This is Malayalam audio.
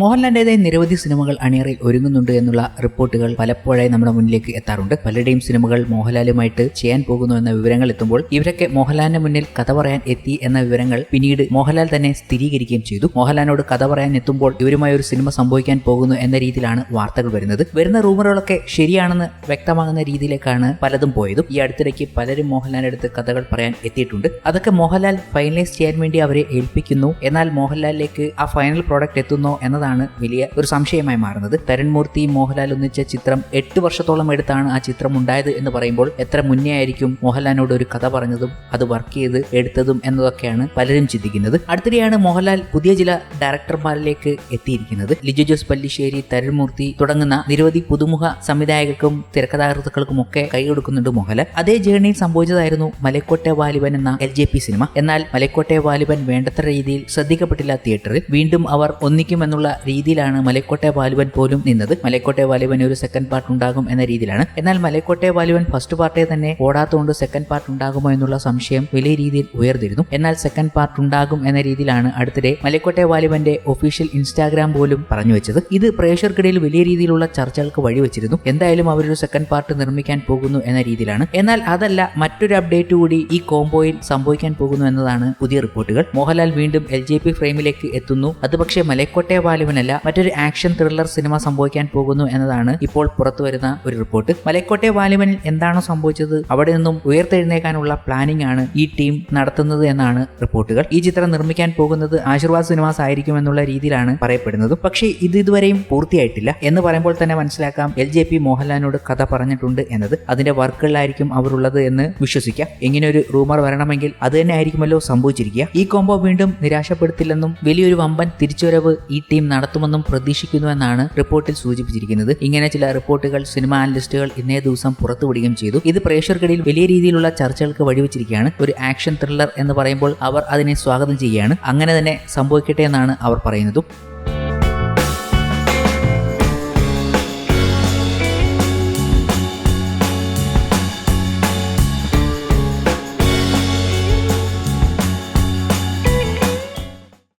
മോഹൻലാലിന്റേതായ നിരവധി സിനിമകൾ അണിയറയിൽ ഒരുങ്ങുന്നുണ്ട് എന്നുള്ള റിപ്പോർട്ടുകൾ പലപ്പോഴായി നമ്മുടെ മുന്നിലേക്ക് എത്താറുണ്ട്. പലരുടെയും സിനിമകൾ മോഹൻലാലുമായിട്ട് ചെയ്യാൻ പോകുന്നു എന്ന വിവരങ്ങൾ എത്തുമ്പോൾ ഇവരൊക്കെ മോഹൻലാലിന്റെ മുന്നിൽ കഥ പറയാൻ എത്തി എന്ന വിവരങ്ങൾ പിന്നീട് മോഹൻലാൽ തന്നെ സ്ഥിരീകരിക്കുകയും ചെയ്തു. മോഹൻലാലിനോട് കഥ പറയാൻ എത്തുമ്പോൾ ഇവരുമായി ഒരു സിനിമ സംഭവിക്കാൻ പോകുന്നു എന്ന രീതിയിലാണ് വാർത്തകൾ വരുന്നത്. വരുന്ന റൂമറുകളൊക്കെ ശരിയാണെന്ന് വ്യക്തമാകുന്ന രീതിയിലേക്കാണ് പലതും പോയതും. ഈ അടുത്തിടയ്ക്ക് പലരും മോഹൻലാലിന്റെ അടുത്ത് കഥകൾ പറയാൻ എത്തിയിട്ടുണ്ട്. അതൊക്കെ മോഹൻലാൽ ഫൈനലൈസ് ചെയ്യാൻ വേണ്ടി അവരെ ഏൽപ്പിക്കുന്നു. എന്നാൽ മോഹൻലാലിലേക്ക് ആ ഫൈനൽ പ്രോഡക്റ്റ് എത്തുന്നോ എന്നതാണ് വലിയ ഒരു സംശയമായി മാറുന്നത്. തരൺമൂർത്തി മോഹൻലാൽ ഒന്നിച്ച ചിത്രം എട്ട് വർഷത്തോളം എടുത്താണ് ആ ചിത്രം ഉണ്ടായത് എന്ന് പറയുമ്പോൾ എത്ര മുന്നേ ആയിരിക്കും മോഹൻലാലിനോട് ഒരു കഥ പറഞ്ഞതും അത് വർക്ക് ചെയ്ത് എടുത്തതും എന്നതൊക്കെയാണ് പലരും ചിന്തിക്കുന്നത്. അടുത്തിടെയാണ് മോഹൻലാൽ പുതിയ ചില ഡയറക്ടർമാരിലേക്ക് എത്തിയിരിക്കുന്നത്. ലിജു ജോസ് പല്ലിശ്ശേരി തരൺമൂർത്തി തുടങ്ങുന്ന നിരവധി പുതുമുഖ സംവിധായകർക്കും തിരക്കഥാകൃത്തുക്കൾക്കും ഒക്കെ കൈ കൊടുക്കുന്നുണ്ട് മോഹൻലാൽ. അതേ ജേണിയിൽ സംഭവിച്ചതായിരുന്നു മലക്കോട്ടെ വാലിബൻ എന്ന എൽ ജെ പി സിനിമ. എന്നാൽ മലക്കോട്ടെ വാലിബൻ വേണ്ടത്ര രീതിയിൽ ശ്രദ്ധിക്കപ്പെട്ടില്ല തിയേറ്ററിൽ വീണ്ടും അവർ ഒന്നിക്കുമെന്നുള്ള രീതിയിലാണ് മലക്കോട്ടെ ബാലുവൻ പോലും നിന്നത്. മലക്കോട്ടെ ബാലുവൻ ഒരു സെക്കൻഡ് പാർട്ട് ഉണ്ടാകും എന്ന രീതിയിലാണ്. എന്നാൽ മലക്കോട്ടെ ബാലുവൻ ഫസ്റ്റ് പാർട്ടേ തന്നെ ഓടാത്തതുകൊണ്ട് സെക്കൻഡ് പാർട്ട് ഉണ്ടാകുമോ എന്നുള്ള സംശയം വലിയ രീതിയിൽ ഉയർന്നിരുന്നു. എന്നാൽ സെക്കൻഡ് പാർട്ട് ഉണ്ടാകും എന്ന രീതിയിലാണ് അടുത്തിടെ മലക്കോട്ടെ വാലിബന്റെ ഒഫീഷ്യൽ ഇൻസ്റ്റാഗ്രാം പോലും പറഞ്ഞു വെച്ചത്. ഇത് പ്രേക്ഷകർക്കിടയിൽ വലിയ രീതിയിലുള്ള ചർച്ചകൾക്ക് വഴിവെച്ചിരുന്നു എന്തായാലും അവരൊരു സെക്കൻഡ് പാർട്ട് നിർമ്മിക്കാൻ പോകുന്നു എന്ന രീതിയിലാണ്. എന്നാൽ അതല്ല മറ്റൊരു അപ്ഡേറ്റ് കൂടി ഈ കോംബോയിൽ സംഭവിക്കാൻ പോകുന്നു എന്നതാണ് പുതിയ റിപ്പോർട്ടുകൾ. മോഹൻലാൽ വീണ്ടും എൽ ജെ പി ഫ്രെയിമിലേക്ക് എത്തുന്നു. അത് പക്ഷേ മലക്കോട്ടെ വാലുവനല്ല മറ്റൊരു ആക്ഷൻ ത്രില്ലർ സിനിമ സംഭവിക്കാൻ പോകുന്നു എന്നതാണ് ഇപ്പോൾ പുറത്തു വരുന്ന ഒരു റിപ്പോർട്ട് മലക്കോട്ടെ വാലുവനിൽ എന്താണോ സംഭവിച്ചത് അവിടെ നിന്നും ഉയർത്തെഴുന്നേക്കാനുള്ള പ്ലാനിംഗ് ആണ് ഈ ടീം നടത്തുന്നത് എന്നാണ് റിപ്പോർട്ടുകൾ ഈ ചിത്രം നിർമ്മിക്കാൻ പോകുന്നത് ആശീർവാദ് സിനിമാസ് ആയിരിക്കുമെന്നുള്ള രീതിയിലാണ് പറയപ്പെടുന്നത്. പക്ഷേ ഇത് ഇതുവരെയും പൂർത്തിയായിട്ടില്ല എന്ന് പറയുമ്പോൾ തന്നെ മനസ്സിലാക്കാം എൽ ജെ പി മോഹൻലാലിനോട് കഥ പറഞ്ഞിട്ടുണ്ട് എന്നത്. അതിന്റെ വർക്കുകളിലായിരിക്കും അവരുള്ളത് എന്ന് വിശ്വസിക്കാം. ഇങ്ങനെ ഒരു റൂമർ വരണമെങ്കിൽ അത് തന്നെ ആയിരിക്കുമല്ലോ സംഭവിച്ചിരിക്കുക. ഈ കോംബോ വീണ്ടും നിരാശപ്പെടുത്തില്ലെന്നും വലിയൊരു വമ്പൻ തിരിച്ചുവരവ് ഈ ടീം നടത്തുമെന്നും പ്രതീക്ഷിക്കുന്നുവെന്നാണ് റിപ്പോർട്ടിൽ സൂചിപ്പിച്ചിരിക്കുന്നത്. ഇങ്ങനെ ചില റിപ്പോർട്ടുകൾ സിനിമ അനലിസ്റ്റുകൾ ഇന്നേ ദിവസം പുറത്തുവിടുകയും ചെയ്തു. ഇത് പ്രേക്ഷകർക്കിടയിൽ വലിയ രീതിയിലുള്ള ചർച്ചകൾക്ക് വഴിവെച്ചിരിക്കുകയാണ്. ഒരു ആക്ഷൻ ത്രില്ലർ എന്ന് പറയുമ്പോൾ അവർ അതിനെ സ്വാഗതം ചെയ്യുകയാണ്. അങ്ങനെ തന്നെ സംഭവിക്കട്ടെ എന്നാണ് അവർ പറയുന്നതും.